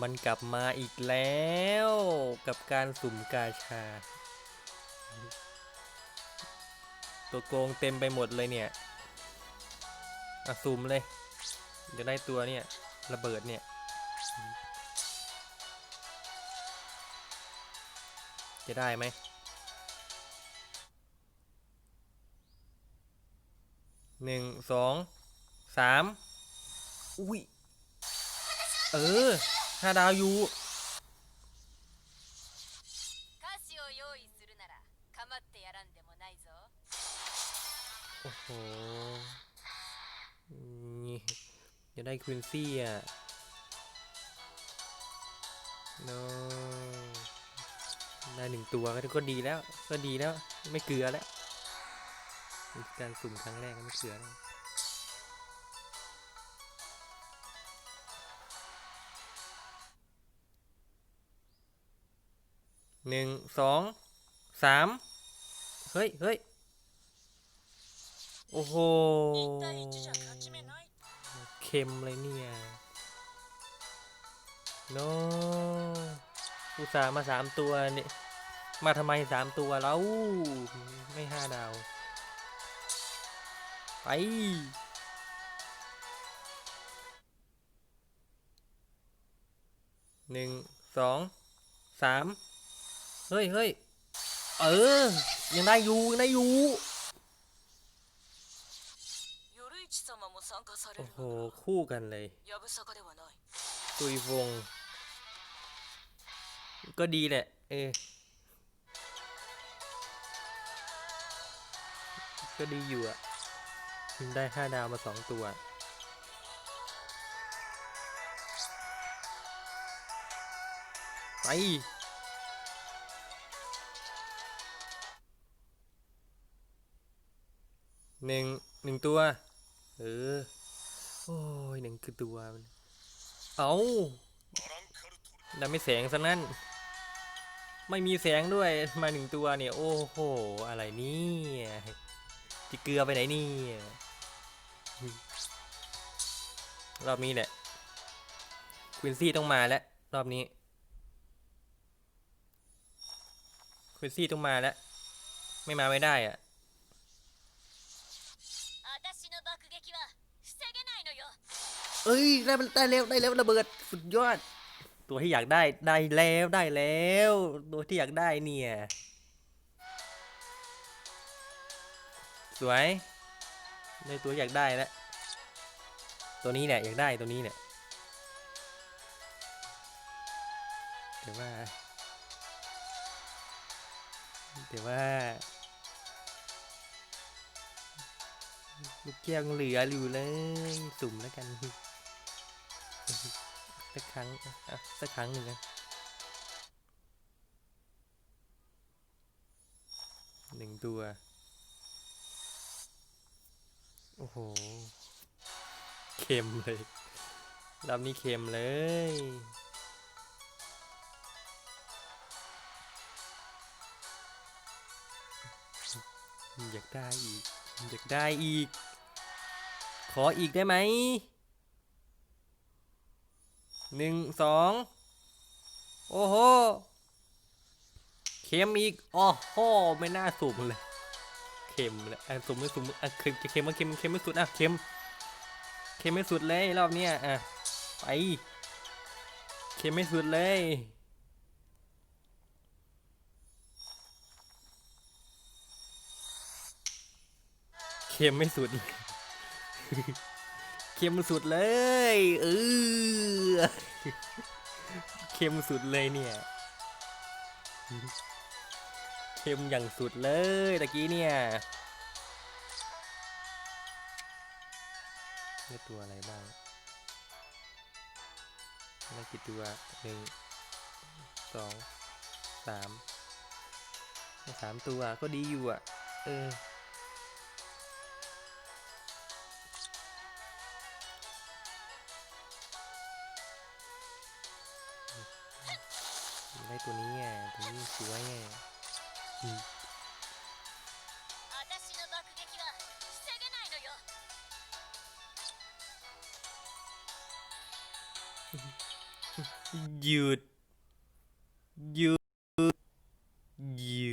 มันกลับมาอีกแล้วกับการสุ่มกาชา ตัวโกงเต็มไปหมดเลยเนี่ยอะสุ่มเลย จะได้ตัวเนี่ยระเบิดเนี่ย จะได้ไหมหนึ่งสองสามอุ้ย เออ ห้าดาวยูโอ้โหนี่จะได้ควินซี่อะ no ได้หนึ่งตัวก็ดีแล้ว ก็ดีแล้ว ไม่เกลือแล้ว การสุ่มครั้งแรกไม่เกลือแล้ว หนึ่งสองสามเฮ้ยเฮ้ยโอ้โหเค็มเลยเนี่ยโนอุตส่าห์มาสามตัวนี่มาทำไมสามตัวแล้ว ไม่ห้าดาว ไป หนึ่ง สอง สาม เฮ้ยเฮ้ยเออ ยังได้อยู่ยังได้อยู่ โอ้โห คู่กันเลยตุยฟง ก็ดีแหละ เออ ก็ดีอยู่อะได้ห้าดาวมาสองตัวไป หนึ่งหนึ่งตัว เออ โอ้ยหนึ่งคือตัว เอาแล้วไม่แสงซะนั่น ไม่มีแสงด้วยมาหนึ่งตัวเนี่ย โอ้โห อะไรนี่ยจะเกลือไปไหนนี่รอบนี้แหละควินซี่ต้องมาแล้ว รอบนี้ควินซี่ต้องมาแล้ว ไม่มาไม่ได้อะ เอ้ยได้มันได้แล้วได้แล้วระเบิดสุดยอด ตัวที่อยากได้ได้แล้วได้แล้ว ตัวที่อยากได้เนี่ยสวยได้ตัวอยากได้แล้วตัวนี้เนี่ยอยากได้ตัวนี้เนี่ยเดี๋ยวว่าเดี๋ยวว่า ลูกแก้วยังเหลืออยู่เลยสุ่มแล้วกันสักครั้งอะสักครั้งหนึ่งนะหนึ่งตัว โอ้โห เค็มเลยรอบนี้เค็มเลย อยากได้อีก อยากได้อีก ขออีกได้ไหมหนึ่งสองโอ้โหเค็มอีกอ๋อโหไม่น่าสุ่มเลยเค็มเลยอะสุ่มไม่สุ่มอะเค็มเค็มมาเค็มเค็มไม่สุดอะเค็มเค็มไม่สุดเลยรอบเนี้ยอะไปเค็มไม่สุดเลยเค็มไม่สุดเลย เค็มสุดเลยเออเค็มสุดเลยเนี่ย เค็มอย่างสุดเลยตะกี้เนี่ยได้ตัวอะไรบ้างได้กี่ตัวหนึ่งสองสามสามตัวก็ดีอยู่อะ เออ ได้ตัวนี้ไงตัวนี้สวยไงหยุดหยุด